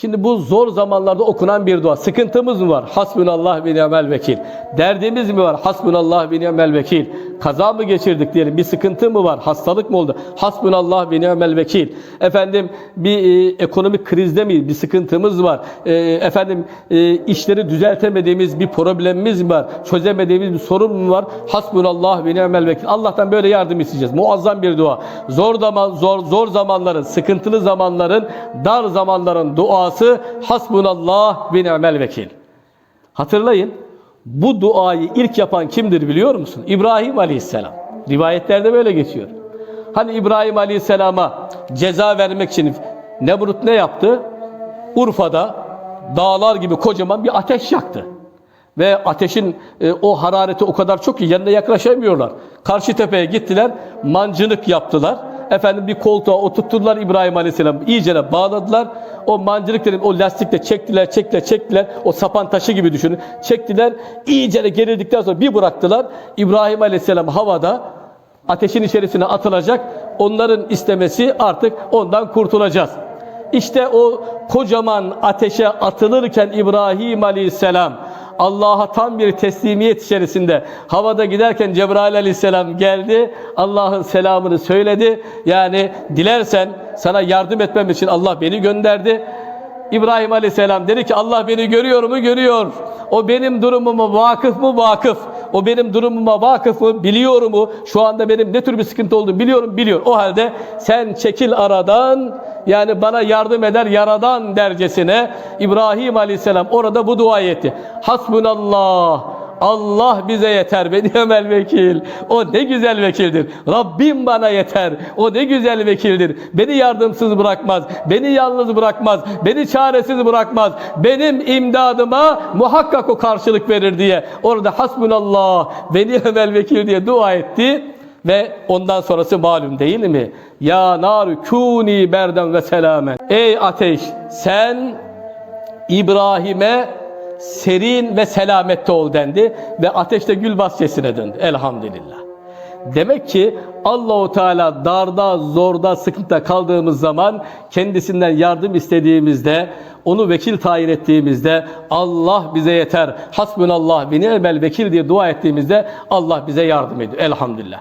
Şimdi bu zor zamanlarda okunan bir dua. Sıkıntımız mı var? Hasbunallah ve ni'mel vekil. Derdimiz mi var? Hasbunallah ve ni'mel vekil. Kaza mı geçirdik diyelim? Bir sıkıntı mı var? Hastalık mı oldu? Hasbunallah ve ni'mel vekil. Efendim bir e, ekonomik krizde mi bir sıkıntımız var? E, efendim e, işleri düzeltemediğimiz bir problemimiz mi var? Çözemediğimiz bir sorun mu var? Hasbunallah ve ni'mel vekil. Allah'tan böyle yardım isteyeceğiz. Muazzam bir dua. Zor zaman zor zor zamanların, sıkıntılı zamanların, dar zamanların duası hasbunallah ve ni'mel vekil. Hatırlayın. Bu duayı ilk yapan kimdir biliyor musun? İbrahim Aleyhisselam. Rivayetlerde böyle geçiyor. Hani İbrahim Aleyhisselam'a ceza vermek için Nemrut ne yaptı? Urfa'da dağlar gibi kocaman bir ateş yaktı. Ve ateşin e, o harareti o kadar çok ki yanına yaklaşamıyorlar. Karşı tepeye gittiler, mancınık yaptılar. Efendim bir koltuğa oturttular İbrahim Aleyhisselam. İyicene bağladılar. O mancınık dedim o lastikle çektiler, çektiler, çektiler. O sapan taşı gibi düşünün. Çektiler. İyicene gerildikten sonra bir bıraktılar. İbrahim Aleyhisselam havada ateşin içerisine atılacak. Onların istemesi artık ondan kurtulacağız. İşte o kocaman ateşe atılırken İbrahim Aleyhisselam Allah'a tam bir teslimiyet içerisinde havada giderken Cebrail aleyhisselam geldi. Allah'ın selamını söyledi. Yani dilersen sana yardım etmem için Allah beni gönderdi. İbrahim aleyhisselam dedi ki Allah beni görüyor mu? Görüyor. O benim durumuma vakıf mı? Vakıf. O benim durumuma vakıf mı? Biliyor mu? Şu anda benim ne tür bir sıkıntı olduğunu biliyorum, biliyor. O halde sen çekil aradan yani bana yardım eder yaradan dercesine İbrahim Aleyhisselam orada bu dua etti. Hasbunallah. Allah bize yeter ve ni'mel vekil. O ne güzel vekildir. Rabbim bana yeter. O ne güzel vekildir. Beni yardımsız bırakmaz. Beni yalnız bırakmaz. Beni çaresiz bırakmaz. Benim imdadıma muhakkak o karşılık verir diye. Orada hasbunallah ve ni'mel vekil diye dua etti. Ve ondan sonrası malum değil mi? Ya nar kuni berden ve selamen. Ey ateş sen İbrahim'e serin ve selamette ol dendi ve ateşte gül bahçesine döndü. Elhamdülillah. Demek ki Allahu Teala darda, zorda, sıkıntıda kaldığımız zaman kendisinden yardım istediğimizde, onu vekil tayin ettiğimizde Allah bize yeter. Hasbunallah ve ni'mel vekil diye dua ettiğimizde Allah bize yardım ediyor. Elhamdülillah.